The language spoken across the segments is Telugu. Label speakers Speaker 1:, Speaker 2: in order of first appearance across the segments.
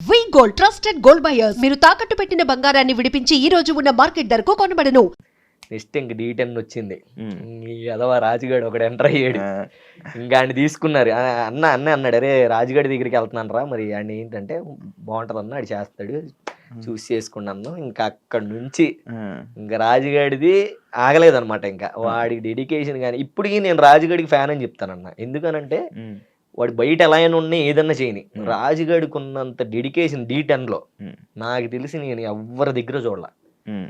Speaker 1: We gold trusted gold buyers మీరు తాకట్టు పెట్టిన బంగారాన్ని విడిపించి ఈ రోజు ఉన్న మార్కెట్ ధరకు కొనబడను.
Speaker 2: నెక్స్ట్ ఇంక డీ టెన్ వచ్చింది. ఈ అదవా రాజుగాడు ఒకడు ఎంటర్ అయ్యాడు. ఇంకా ఆయన తీసుకున్నారు. ఆ, అన్న అన్న అన్నాడు అరే రాజుగాడి దగ్గరికి వెళ్తున్నాను రా మరి ఆయన ఏంటంటే బాగుంటుంది అన్న ఆడు చేస్తాడు. చూసి చేసుకున్నాను ఇంకా అక్కడ నుంచి ఇంకా రాజుగాడిది ఆగలేదన్నమాట ఇంకా. వాడికి డెడికేషన్ కానీ ఇప్పటికీ నేను రాజుగాడికి ఫ్యాన్ అని చెప్తానన్న. ఎందుకనంటే వాడు బయట ఎలా అయినా ఉన్నా ఏదన్నా చేయని. రాజుగాడికి ఉన్నంత డెడికేషన్ డీ లో
Speaker 3: Hmm.
Speaker 2: నాకు తెలిసి నేను ఎవరి దగ్గర చూడాల.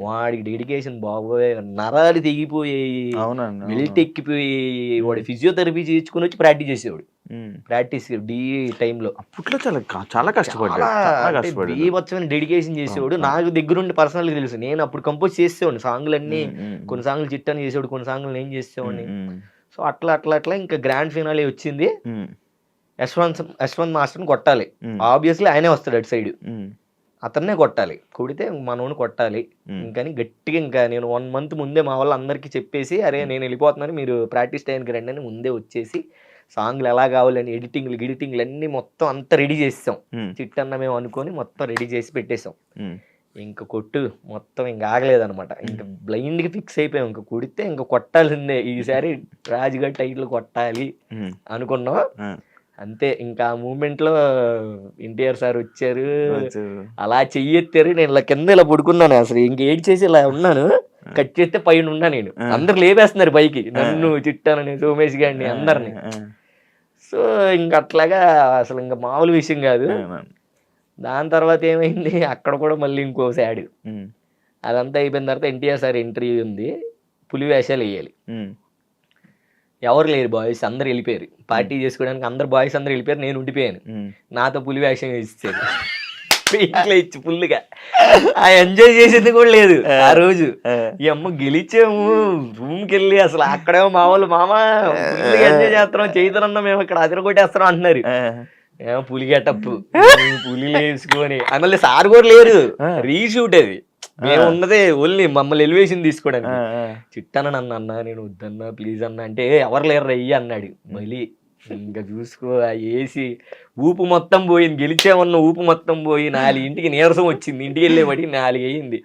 Speaker 2: వాడికి డెడికేషన్ బాబోయే నరాలు తెగిపోయాయి బెల్ట్ ఎక్కిపోయి వాడు ఫిజియోథెరపీ చేయించుకుని వచ్చి ప్రాక్టీస్ చేసేవాడు. ప్రాక్టీస్ డి టైంలో
Speaker 3: అప్పట్లో చాలా చాలా కష్టపడ్డాడు
Speaker 2: బీభత్సమైన డెడికేషన్ చేసేవాడు. నాకు దగ్గరుండి పర్సనల్గా తెలుసు. నేను అప్పుడు కంపోజ్ చేసేవాడిని. సాంగ్లు అన్ని
Speaker 3: ఉమ్, ఉమ్,
Speaker 2: కొన్ని సాంగ్లు చిట్టని చేసేవాడు కొన్ని సాంగ్లు నేను చేసేవాడిని. సో అట్లా అట్లా అట్లా ఇంకా గ్రాండ్ ఫినాలే వచ్చింది. యశ్వంత్ యశ్వంత్ మాస్టర్ని కొట్టాలి. ఆబ్వియస్లీ ఆయనే వస్తాడు అటు సైడ్ అతన్నే కొట్టాలి. కొడితే మనోని కొట్టాలి. ఇంకని గట్టిగా ఇంకా నేను వన్ మంత్ ముందే మా వాళ్ళు అందరికీ చెప్పేసి అరే నేను వెళ్ళిపోతున్నాను మీరు ప్రాక్టీస్ టైంకి రండి అని ముందే వచ్చేసి సాంగ్లు ఎలా కావాలని ఎడిటింగ్లు గిడిటింగ్లు అన్నీ మొత్తం అంతా రెడీ చేసాం
Speaker 3: ఉమ్,
Speaker 2: చిట్టన్న మేము అనుకొని మొత్తం రెడీ చేసి పెట్టేసాం. ఇంకా కొట్టు మొత్తం ఇంకా ఆగలేదన్నమాట. ఇంకా బ్లైండ్కి ఫిక్స్ అయిపోయాం. ఇంకా కొడితే ఇంకా కొట్టాల్సిందే. ఈసారి రాజుగారి టైటిల్ కొట్టాలి అనుకున్నాం. అంతే ఇంకా ఆ మూమెంట్లో ఎన్టీఆర్ సార్ వచ్చారు. అలా చెయ్యెత్తారు. నేను ఇలా కింద ఇలా పడుకున్నాను అసలు. ఇంకేం చేసి ఇలా ఉన్నాను? కట్ చేస్తే పైన ఉన్నా నేను. అందరు లేపేస్తున్నారు పైకి. నన్ను చిట్టానని సోమేష్ గారిని అందరిని. సో ఇంక అట్లాగా అసలు ఇంకా మామూలు విషయం కాదు. దాని తర్వాత ఏమైంది? అక్కడ కూడా మళ్ళీ ఇంకో సాడ్. అదంతా అయిపోయిన తర్వాత ఎన్టీఆర్ సార్ ఎంట్రీ ఉంది. పులి వేషాలు వేయాలి ఎవరు లేరు బాయ్స్ అందరు వెళ్ళిపోయారు. పార్టీ చేసుకోవడానికి అందరు బాయ్స్ అందరు వెళ్ళిపోయారు నేను ఉండిపోయాను. నాతో పులి వేషం ఇచ్చారు ఇంట్లో ఇచ్చి ఫుల్గా ఆ ఎంజాయ్ చేసేది కూడా లేదు. ఆ. రోజు. ఈ అమ్మ గెలిచాము. రూమ్కి వెళ్ళి అసలు అక్కడేమో మా వాళ్ళు మామ ఎంజాయ్ చేస్తున్నాం చేతులన్నా మేము ఇక్కడ అదిర కొట్టేస్తున్నాం అంటున్నారు ఏమో పులి గెటప్ పులి వేసుకొని మళ్ళీ సార్ కూడా లేరు. రీషూట్ అది. మేము ఉన్నదే ఓన్లీ మమ్మల్ని ఎలివేషన్ తీసుకోవడానికి.
Speaker 3: ఆ, ఆ,
Speaker 2: చిట్టాన నన్ను అన్నా నేను వద్దన్నా ప్లీజ్ అన్నా అంటే ఎవరు లేరు అయ్యి అన్నాడు. మళ్ళీ ఇంకా చూసుకో ఆ ఏసి ఊపు మొత్తం పోయింది. గెలిచామన్న ఊపు మొత్తం పోయి నాలుగు ఇంటికి నీరసం వచ్చింది. ఇంటికి వెళ్ళేవాడి నాలుగు అయ్యింది.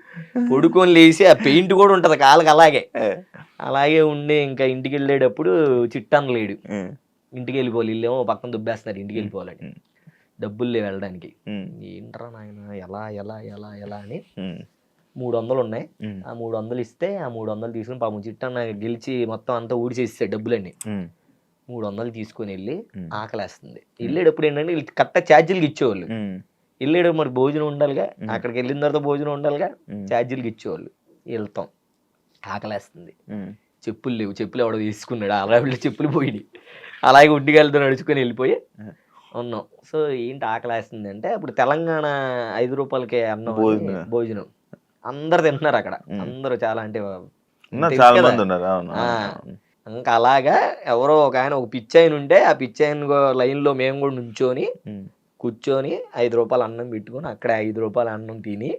Speaker 2: పడుకొని లేచి ఆ పెయింట్ కూడా ఉంటుంది కాళ్ళకి అలాగే. అలాగే ఉండి ఇంకా ఇంటికి వెళ్ళేటప్పుడు చిట్టాన లేడు. ఇంటికి వెళ్ళిపోవాలి. వీళ్ళేమో పక్కన దుబ్బేస్తున్నారు ఇంటికి వెళ్ళిపోవాలని. డబ్బులు లేవు వెళ్ళడానికి. ఏంట్రా నాయన ఎలా ఎలా ఎలా ఎలా అని మూడు వందలు ఉన్నాయి ఆ మూడు వందలు ఇస్తే ఆ మూడు వందలు తీసుకుని పాపం చిట్టన్న గెలిచి మొత్తం అంతా ఊడిచేస్తాడు డబ్బులన్నీ. మూడు వందలు తీసుకొని వెళ్ళి. ఆకలేస్తుంది. వెళ్ళేటప్పుడు ఏంటంటే వీళ్ళు కరెక్ట్ ఛార్జీలకి ఇచ్చేవాళ్ళు. వెళ్ళేటప్పుడు మరి భోజనం ఉండాలిగా. అక్కడికి వెళ్ళిన తర్వాత భోజనం ఉండాలిగా ఛార్జీలకి ఇచ్చేవాళ్ళు. వెళ్తాం. ఆకలేస్తుంది. చెప్పులు లేవు. చెప్పులు ఎవడో తీసుకున్నాడు. అలా వీళ్ళు చెప్పులు పోయి అలాగే ఉడ్డిగాలతో నడుచుకొని వెళ్ళిపోయి. ఉన్నాం. సో ఏంటి ఆకలేస్తుంది అంటే అప్పుడు తెలంగాణ ఐదు రూపాయలకే అన్నం అని
Speaker 3: భోజనం.
Speaker 2: అందరు తింటున్నారు అక్కడ. అందరూ చాలా అంటే
Speaker 3: చాలా. మంది ఉన్నారు.
Speaker 2: ఇంకా అలాగా ఎవరో ఒక ఆయన ఒక ఆయన ఉంటే ఆ పిచ్చి ఆయన లైన్లో మేము కూడా నుంచొని కూర్చొని ఐదు రూపాయలు అన్నం పెట్టుకొని అక్కడే ఐదు రూపాయల అన్నం తిని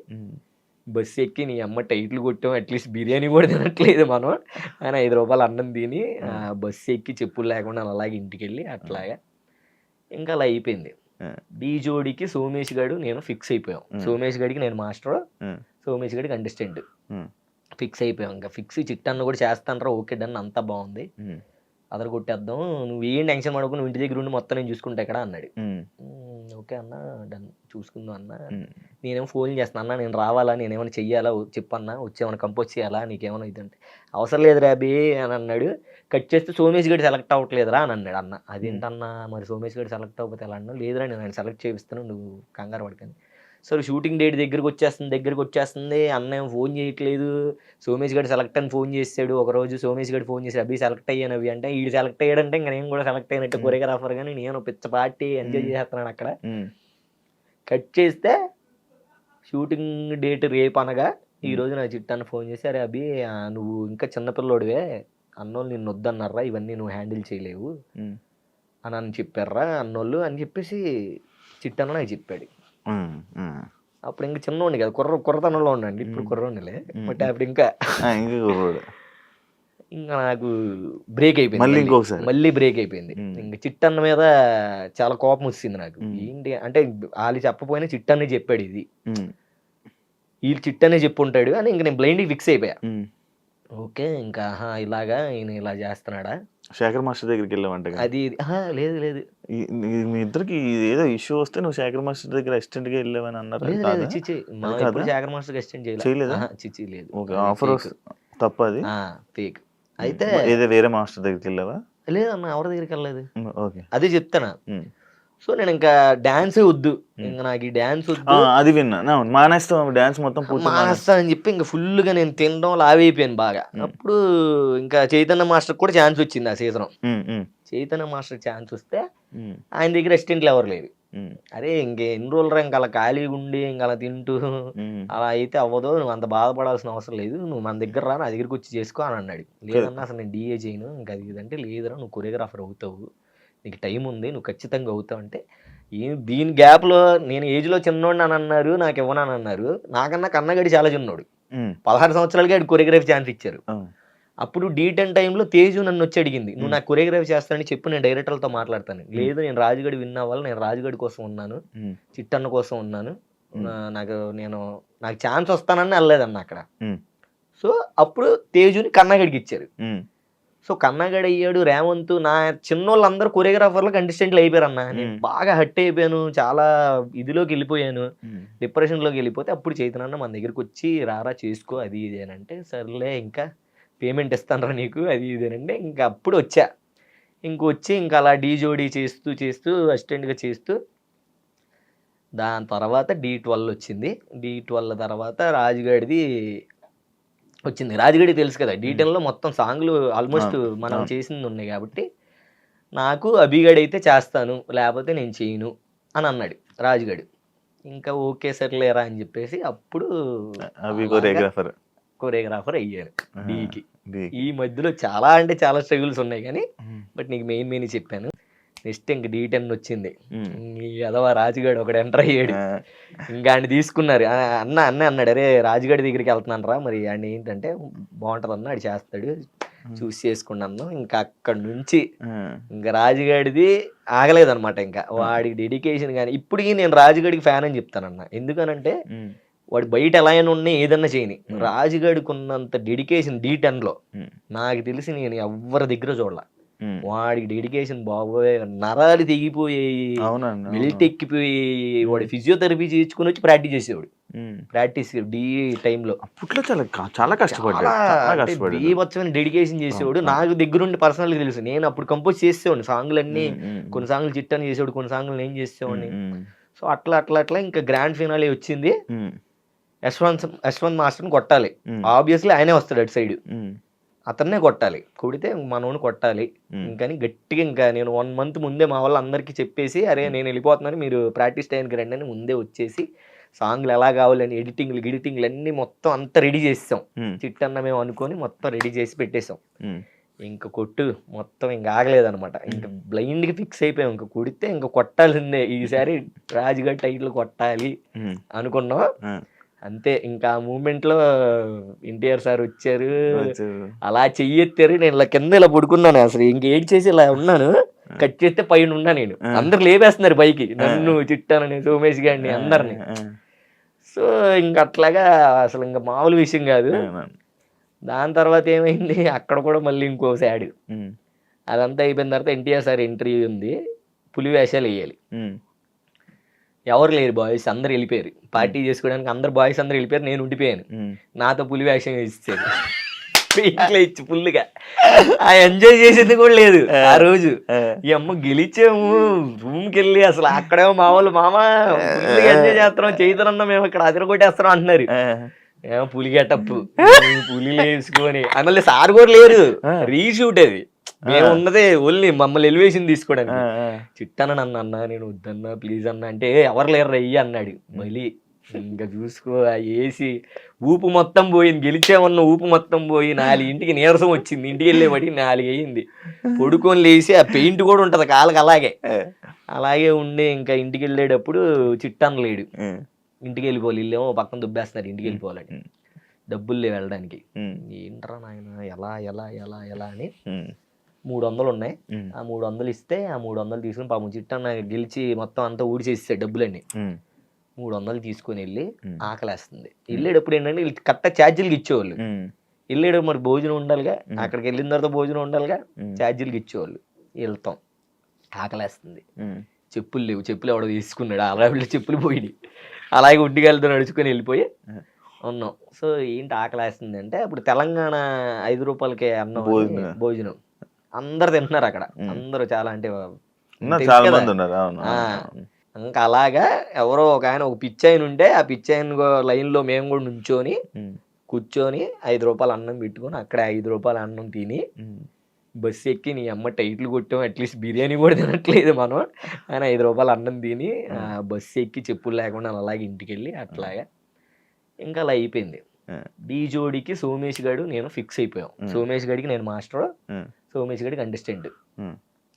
Speaker 2: బస్సు ఎక్కి నీ అమ్మ టైట్లు కొట్టాం అట్లీస్ట్ బిర్యానీ కూడా తినట్లేదు మనం ఆయన ఐదు రూపాయలు అన్నం తిని బస్సు ఎక్కి చెప్పులు లేకుండా అలాగే ఇంటికి వెళ్ళి అట్లాగా ఇంకా అలా అయిపోయింది. డీ జోడికి సోమేష్ గడు నేను ఫిక్స్ అయిపోయాం. సోమేష్ గడికి నేను మాస్టర్ సోమేష్ గడికి
Speaker 3: ఉమ్,
Speaker 2: ఫిక్స్ అయిపోయాం ఇంకా. ఫిక్స్ చిట్టన్న కూడా చేస్తానరా ఓకే డన్ అంతా బాగుంది. అదర కొట్టేద్దాం. నువ్వు ఏం టెన్షన్ పడుకుని నువ్వు ఇంటి దగ్గర ఉండి మొత్తం నేను చూసుకుంటా ఇక్కడ అన్నాడు.
Speaker 3: ఉమ్,
Speaker 2: "మ్మ్, ఓకే అన్న డన్ చూసుకుందాం అన్న. నేనేమో ఫోన్ చేస్తాను అన్న నేను రావాలా నేనేమైనా చెయ్యాలా చెప్పన్నా వచ్చేమైనా కంపోజ్ చేయాలా నీకేమైనా ఇదంటే. అవసరం లేదు రాబీ అని అన్నాడు. కట్ చేస్తే సోమేష్ గడి సెలెక్ట్ అవ్వట్లేదురా అని అన్నాడు అన్న. అదేంటన్నా మరి సోమేష్ గడి సెలెక్ట్ అవ్వకపోతే ఎలా అన్నా లేదురా నేను ఆయన సెలెక్ట్ చేపిస్తాను నువ్వు కంగారు పడకని సరే షూటింగ్ డేట్ దగ్గరికి వచ్చేస్తుంది దగ్గరికి వచ్చేస్తుంది. అన్న ఏం ఫోన్ చేయట్లేదు. సోమేష్ గడి సెలెక్ట్ అని ఫోన్ చేశాడు ఒక రోజు సోమేష్ గడి ఫోన్ చేసి అభి సెలెక్ట్ అయ్యాను అవి అంటే ఈడు సెలెక్ట్ అయ్యాడంటే ఇంకా నేను కూడా సెలెక్ట్ అయినట్టు. కొరియోగ్రాఫర్ కానీ నేను పిచ్చ పార్టీ ఎంజాయ్. చేస్తున్నాను అక్కడ. కట్ చేస్తే షూటింగ్ డేట్ రేపు అనగా ఈ
Speaker 3: Hmm.
Speaker 2: రోజు నా చిట్టాన్ని ఫోన్ చేసి అరే అభి నువ్వు ఇంకా చిన్నపిల్లోడివే అన్నోళ్ళు నిన్ను వద్దన్నారా ఇవన్నీ నువ్వు హ్యాండిల్ చేయలేవు అని అని చెప్పారా అన్నోళ్ళు అని చెప్పేసి చిట్టన్న నాకు చెప్పాడు. అప్పుడు ఇంకా చిన్నోడిని కదా కుర్ర కుర్రతనంలో ఉండండి ఇప్పుడు. కుర్రోడిలే. బట్ అప్పుడు ఇంకా
Speaker 3: ఇంకా కుర్రోడు
Speaker 2: ఇంకా నాకు బ్రేక్ అయిపోయింది
Speaker 3: మళ్ళీ
Speaker 2: మళ్ళీ.
Speaker 3: ఇంకొకసారి.
Speaker 2: మళ్ళీ బ్రేక్ అయిపోయింది. ఇంక చిట్టన్న మీద చాలా కోపం వచ్చింది నాకు. ఏంటి అంటే వాళ్ళు చెప్పపోయినా చిట్టన్నే చెప్పాడు ఇది వీళ్ళు చిట్టనే చెప్పుంటాడు అని ఇంక నేను బ్లైండ్ ఫిక్స్ అయిపోయా. ఓకే ఇంకా ఇలాగా ఈయన ఇలా చేస్తున్నాడా?
Speaker 3: శేఖర్ మాస్టర్ దగ్గరికి వెళ్ళావంట కదా.
Speaker 2: అది లేదు లేదు.
Speaker 3: మీ ఇద్దరికి ఏదో ఇష్యూ వస్తే నువ్వు శేఖర్ మాస్టర్ దగ్గర అసిస్టెంట్గా వెళ్ళావని అన్నారు?
Speaker 2: లేదు? లేదు చిచి శేఖర్ మాస్టర్ ఎక్స్టెండ్ చేయలేదు
Speaker 3: చేయలేదా?
Speaker 2: ఆహా, చిచి లేదు.
Speaker 3: ఓకే ఆఫర్ తప్ప అది
Speaker 2: ఫేక్ అయితే
Speaker 3: ఏదో వేరే మాస్టర్ దగ్గరికి వెళ్ళావా?
Speaker 2: లేదన్న ఎవరి దగ్గరికి వెళ్ళలేదు.
Speaker 3: ఓకే.
Speaker 2: అదే చెప్తానా. సో నేను ఇంకా డాన్సే వద్దు. ఇంకా నాకు ఈ డాన్స్ వద్దు.
Speaker 3: అది విన్నా. మానేస్తాం డాన్స్ మొత్తం మానేస్తాం.
Speaker 2: మానేస్తానని చెప్పి ఇంకా full గా నేను తినడం లావైపోయాను బాగా. అప్పుడు ఇంకా చైతన్య మాస్టర్ కూడా ఛాన్స్ వచ్చింది ఆ సీజన్. చైతన్య మాస్టర్ ఛాన్స్ వస్తే ఆయన దగ్గర అసిస్టెంట్లు ఎవరు లేరు.
Speaker 3: ఉమ్,
Speaker 2: అరే ఇంకే ఎన్ని రోజులు ఇంకా అలా ఖాళీగా ఉండి ఇంకా అలా తింటూ. అలా అయితే అవ్వదు. నువ్వు అంత బాధపడాల్సిన అవసరం లేదు. నువ్వు మన దగ్గర రా నా దగ్గరికి వచ్చి చేసుకో అని అన్నాడు. లేదన్నా అసలు నేను డిఏ చేయను. ఇంకా అది ఇదంటే లేదురా నువ్వు కొరియోగ్రాఫర్ అవుతావు. నీకు టైం ఉంది నువ్వు ఖచ్చితంగా అవుతావు అంటే ఈ దీని గ్యాప్లో నేను ఏజ్లో చిన్నోడిని అని అన్నారు నాకు ఇవ్వనని అన్నారు నాకన్నా కన్నగడి చాలా చిన్నోడు. పదహారు సంవత్సరాలకి ఆడు కొరియోగ్రఫీ ఛాన్స్ ఇచ్చారు. అప్పుడు డీ టెన్ టైంలో తేజు నన్ను వచ్చి అడిగింది నువ్వు నాకు కొరియోగ్రఫీ చేస్తానని చెప్పు నేను డైరెక్టర్లతో మాట్లాడతాను. లేదు నేను రాజుగడి విన్ అవ్వాలి నేను రాజుగడి కోసం ఉన్నాను చిట్టన్న కోసం ఉన్నాను నాకు నేను నాకు ఛాన్స్ వస్తానని వెళ్ళలేదన్న అక్కడ. సో అప్పుడు తేజుని కన్నగడికి ఇచ్చారు. సో కన్నగడి అయ్యాడు రేవంత్ నా చిన్నోళ్ళందరూ కొరియోగ్రాఫర్లు కంటెస్టెంట్లు అయిపోయారు అన్న నేను. బాగా హట్ అయిపోయాను చాలా ఇదిలోకి వెళ్ళిపోయాను డిప్రెషన్లోకి వెళ్ళిపోతే అప్పుడు చైతన్య మన దగ్గరికి వచ్చి రారా చేసుకో అది ఇది అని అంటే సర్లే ఇంకా పేమెంట్ ఇస్తానరా నీకు అది ఇది అని అంటే ఇంకా అప్పుడు వచ్చా. ఇంక వచ్చి ఇంకా అలా డీ జోడీ చేస్తూ చేస్తూ అసిస్టెంట్గా చేస్తూ దాని తర్వాత డి ట్వెల్వ్ వచ్చింది. డి ట్వెల్వ్ తర్వాత రాజుగాడిది వచ్చింది. రాజుగడి తెలుసు కదా డి టెన్లో మొత్తం సాంగ్లు ఆల్మోస్ట్ మనం. చేసింది ఉన్నాయి కాబట్టి నాకు అభిగడ్ అయితే చేస్తాను లేకపోతే నేను చేయను అని అన్నాడు రాజుగడు. ఇంకా ఓకే సర్లేరా అని చెప్పేసి అప్పుడు
Speaker 3: కొరియోగ్రాఫర్.
Speaker 2: కొరియోగ్రాఫర్ అయ్యాను డీకి. ఈ మధ్యలో చాలా అంటే చాలా స్ట్రగుల్స్ ఉన్నాయి కానీ బట్ నీకు మెయిన్ మెయిన్ చెప్పాను. నెక్స్ట్ ఇంక డీ టెన్ వచ్చింది. అదవా రాజుగాడు ఒకడు ఎంటర్ అయ్యాడు. ఇంకా ఆయన తీసుకున్నారు. అన్న అన్న అన్నాడు అరే రాజుగాడి దగ్గరికి వెళ్తున్నాను రా మరి ఆయన ఏంటంటే బాగుంటుంది అన్న ఆడు చేస్తాడు. చూసి చేసుకున్నాను ఇంకా అక్కడ నుంచి ఇంకా రాజుగాడిది ఆగలేదన్నమాట ఇంకా. వాడికి డెడికేషన్ కానీ ఇప్పటికీ నేను రాజుగాడికి ఫ్యాన్ అని చెప్తానన్న ఎందుకనంటే వాడు బయట ఎలా అయినా ఉన్నా ఏదన్నా చేయని. రాజుగాడికి ఉన్నంత డెడికేషన్ డీ లో
Speaker 3: ఉమ్,
Speaker 2: నాకు తెలిసి నేను ఎవ్వరి దగ్గర చూడాల. వాడికి డెడికేషన్ బాబోయే నరాలు తెగిపోయాయి
Speaker 3: అవును.
Speaker 2: ఎక్కిపోయి వాడు ఫిజియోథెరపీ చేయించుకుని వచ్చి ప్రాక్టీస్ చేసేవాడు. ప్రాక్టీస్ డి టైంలో.
Speaker 3: అప్పట్లో చాలా చాలా కష్టపడ్డాడు
Speaker 2: బీభత్సమైన డెడికేషన్ చేసేవాడు. నాకు దగ్గరుండి పర్సనల్గా తెలుసు. నేను అప్పుడు కంపోజ్ చేసేవాడిని. సాంగ్లు అన్ని కొన్ని సాంగ్లు చిట్టని చేసేవాడు కొన్ని సాంగ్లు నేను చేసేవాడిని. సో అట్లా అట్లా అట్లా ఇంకా గ్రాండ్ ఫినాలే వచ్చింది. యశ్వంత్ యశ్వంత్ మాస్టర్ని కొట్టాలి. ఆబ్వియస్లీ ఆయనే వస్తాడు అటు సైడ్ అతన్నే కొట్టాలి. కొడితే మనోని కొట్టాలి. ఇంకని గట్టిగా ఇంకా నేను వన్ మంత్ ముందే మా వాళ్ళందరికీ చెప్పేసి అరే నేను వెళ్ళిపోతున్నాను మీరు ప్రాక్టీస్ టైంకి రండి అని ముందే వచ్చేసి సాంగ్లు ఎలా కావాలని ఎడిటింగ్లు గిడిటింగ్లు అన్నీ మొత్తం అంతా రెడీ చేసాం చిట్టన్న మేము అనుకొని మొత్తం రెడీ చేసి పెట్టేసాం. ఇంకా కొట్టు మొత్తం ఇంకా ఆగలేదన్నమాట. ఇంకా బ్లైండ్గా ఫిక్స్ అయిపోయాం. ఇంకా కొడితే ఇంకా కొట్టాల్సిందే. ఈసారి రాజుగారి టైటిల్ కొట్టాలి అనుకున్నాం అంతే. ఇంకా ఆ మూమెంట్లో ఎన్టీఆర్ సార్ వచ్చారు.
Speaker 3: వచ్చు.
Speaker 2: అలా చెయ్యెత్తారు. నేను ఇలా కింద ఇలా పడుకున్నాను అసలు. ఇంక ఏడ్ చేసి ఇలా ఉన్నాను? కట్ చేస్తే పైన ఉన్నా నేను. అందరు లేపేస్తున్నారు పైకి. నన్ను చిట్టానని సోమేష్ గారిని అందరిని. సో ఇంక అట్లాగా అసలు ఇంకా మామూలు విషయం కాదు. దాని తర్వాత ఏమైంది? అక్కడ కూడా మళ్ళీ ఇంకో సాడ్. అదంతా అయిపోయిన తర్వాత ఎన్టీఆర్ సార్ ఎంట్రీ ఉంది. పులి వేషాలు వేయాలి ఎవరు లేరు బాయ్స్ అందరు వెళ్ళిపోయారు. పార్టీ చేసుకోవడానికి అందరు బాయ్స్ అందరు వెళ్ళిపోయారు నేను ఉండిపోయాను. నాతో పులి వేషం ఇచ్చాడు ఇంట్లో ఇచ్చి ఫుల్గా ఆ ఎంజాయ్ చేసేది కూడా లేదు ఆ. రోజు. ఈ అమ్మ గెలిచాము రూమ్కి వెళ్ళి అసలు అక్కడేమో మా వాళ్ళు మామ ఎంజాయ్ చేస్తున్నాం చైతన్యం మేము ఇక్కడ అదిర కొట్టేస్తున్నాం అంటున్నారు. ఏమో పులి గెటప్పు పులి వేసుకొని మళ్ళీ సార్ కూడా లేరు. రీషూట్ అది. మేము ఉన్నదే ఓన్లీ మమ్మల్ని ఎలివేషన్ తీసుకోవడానికి. చిట్టాన నన్ను అన్న నేను వద్దన్నా ప్లీజ్ అన్న అంటే ఎవరు లేరు రయ్యి అన్నాడు. మళ్ళీ ఇంకా చూసుకో ఏసి ఊపు మొత్తం పోయింది. గెలిచామన్న ఊపు మొత్తం పోయి నాలుగు ఇంటికి నీరసం వచ్చింది. ఇంటికి వెళ్ళేవాడి నాలుగు అయ్యింది. పడుకొని లేచి ఆ పెయింట్ కూడా ఉంటది కాళ్ళకి అలాగే. అలాగే ఉండి ఇంకా ఇంటికి వెళ్ళేటప్పుడు చిట్టన్న లేడు. ఇంటికి వెళ్ళిపోవాలి. ఇల్లేమో పక్కన దుబ్బేస్తున్నారు ఇంటికి వెళ్ళిపోవాలని. డబ్బులు వెళ్ళడానికి. ఏంట్రా నాయన ఎలా ఎలా ఎలా ఎలా అని మూడు వందలు ఉన్నాయి ఆ మూడు వందలు ఇస్తే ఆ మూడు వందలు తీసుకుని పాపం చిట్టన్న గెలిచి మొత్తం అంతా ఊడిచేస్తాడు డబ్బులన్నీ. మూడు వందలు తీసుకొని వెళ్ళి. ఆకలేస్తుంది. వెళ్ళేటప్పుడు ఏంటంటే కరెక్ట్ ఛార్జీలకి ఇచ్చేవాళ్ళు. వెళ్ళేటప్పుడు మరి భోజనం ఉండాలిగా. అక్కడికి వెళ్ళిన తర్వాత భోజనం ఉండాలిగా
Speaker 3: ఉమ్,
Speaker 2: ఛార్జీలకి ఇచ్చేవాళ్ళు. వెళ్తాం. ఆకలేస్తుంది. చెప్పులు లేవు. చెప్పులు ఎవడో తీసుకున్నాడు. అలా వీళ్ళు చెప్పులు పోయినాయి. అలాగే ఉడ్డిగాలతో నడుచుకొని వెళ్ళిపోయి. ఉన్నాం. సో ఏంటి ఆకలేస్తుంది అంటే ఇప్పుడు తెలంగాణ ఐదు రూపాయలకే అన్నం అని
Speaker 3: భోజనం.
Speaker 2: అందరు తింటున్నారు అక్కడ. అందరూ చాలా అంటే
Speaker 3: చాలా. మంది ఉన్నారు.
Speaker 2: ఇంకా అలాగా ఎవరో ఒక ఆయన ఒక ఆయన ఉంటే ఆ పిచ్చి ఆయన లైన్లో మేము కూడా నుంచొని కూర్చొని ఐదు రూపాయలు అన్నం పెట్టుకొని అక్కడే ఐదు రూపాయలు అన్నం తిని బస్సు ఎక్కి నీ అమ్మ టైట్లు కొట్టాం అట్లీస్ట్ బిర్యానీ కూడా తినట్లేదు మనం. ఆయన ఐదు రూపాయలు అన్నం తిని ఆ, బస్సు ఎక్కి చెప్పులు లేకుండా అలాగే ఇంటికి వెళ్ళి అట్లాగా ఇంకా అలా అయిపోయింది. డీ జోడికి సోమేష్ గడు నేను ఫిక్స్ అయిపోయాం. సోమేష్ గడికి నేను మాస్టర్. సోమేష్ గడికి కంటెస్టెంట్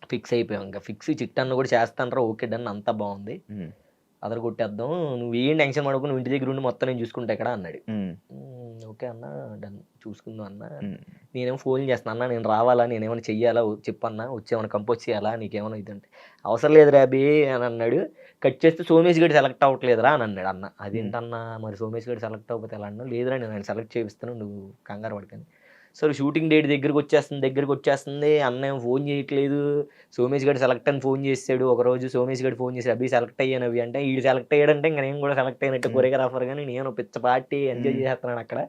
Speaker 2: ఫిక్స్ అయిపోయాం ఇంకా. ఫిక్స్ చిట్టన్న కూడా చేస్తానరా ఓకే డన్ అంతా బాగుంది.
Speaker 3: ఉమ్,
Speaker 2: అదర కొట్టేద్దాం నువ్వు ఏం టెన్షన్ పడకు నువ్వు ఇంటి దగ్గర ఉండి మొత్తం నేను చూసుకుంటా ఇక్కడ అన్నాడు.
Speaker 3: ఉమ్,
Speaker 2: "ఉమ్, ఓకే అన్న డన్ చూసుకుందాం అన్న. నేనేమో ఫోన్ చేస్తాను అన్న నేను రావాలా నేనేమైనా చెయ్యాలా చెప్పన్నా వచ్చేమైనా కంపోజ్ చేయాలా నీకేమైనా ఇదంటే అవసరం లేదు రాబీ అని అన్నాడు. కట్ చేస్తే సోమేష్ గడి సెలెక్ట్ అవ్వట్లేదురా అని అన్నాడు అన్న. అదేంటన్నా మరి సోమేష్ గడి సెలెక్ట్ అవ్వకపోతే ఎలా అన్నా? లేదురా నేను ఆయన సెలెక్ట్ చేపిస్తాను నువ్వు కంగారు పడకని సరే షూటింగ్ డేట్ దగ్గరికి వచ్చేస్తుంది దగ్గరికి వచ్చేస్తుంది అన్న ఏం ఫోన్ చేయట్లేదు సోమేష్ గడి సెలెక్ట్ అని ఫోన్ చేసాడు ఒక రోజు సోమేష్ గడి ఫోన్ చేసి అభి సెలెక్ట్ అయ్యాను అవి అంటే వీడు సెలెక్ట్ అయ్యాడంటే ఇంకా నేను కూడా సెలెక్ట్ అయినట్టు. కొరియోగ్రాఫర్ కానీ నేను పిచ్చ పార్టీ ఎంజాయ్. చేస్తున్నాను అక్కడ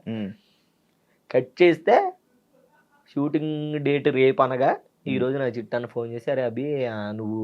Speaker 2: కట్ చేస్తే షూటింగ్ డేట్ రేపు అనగా ఈ. రోజు నా చిట్టాన్ని ఫోన్ చేసి అరే అభి నువ్వు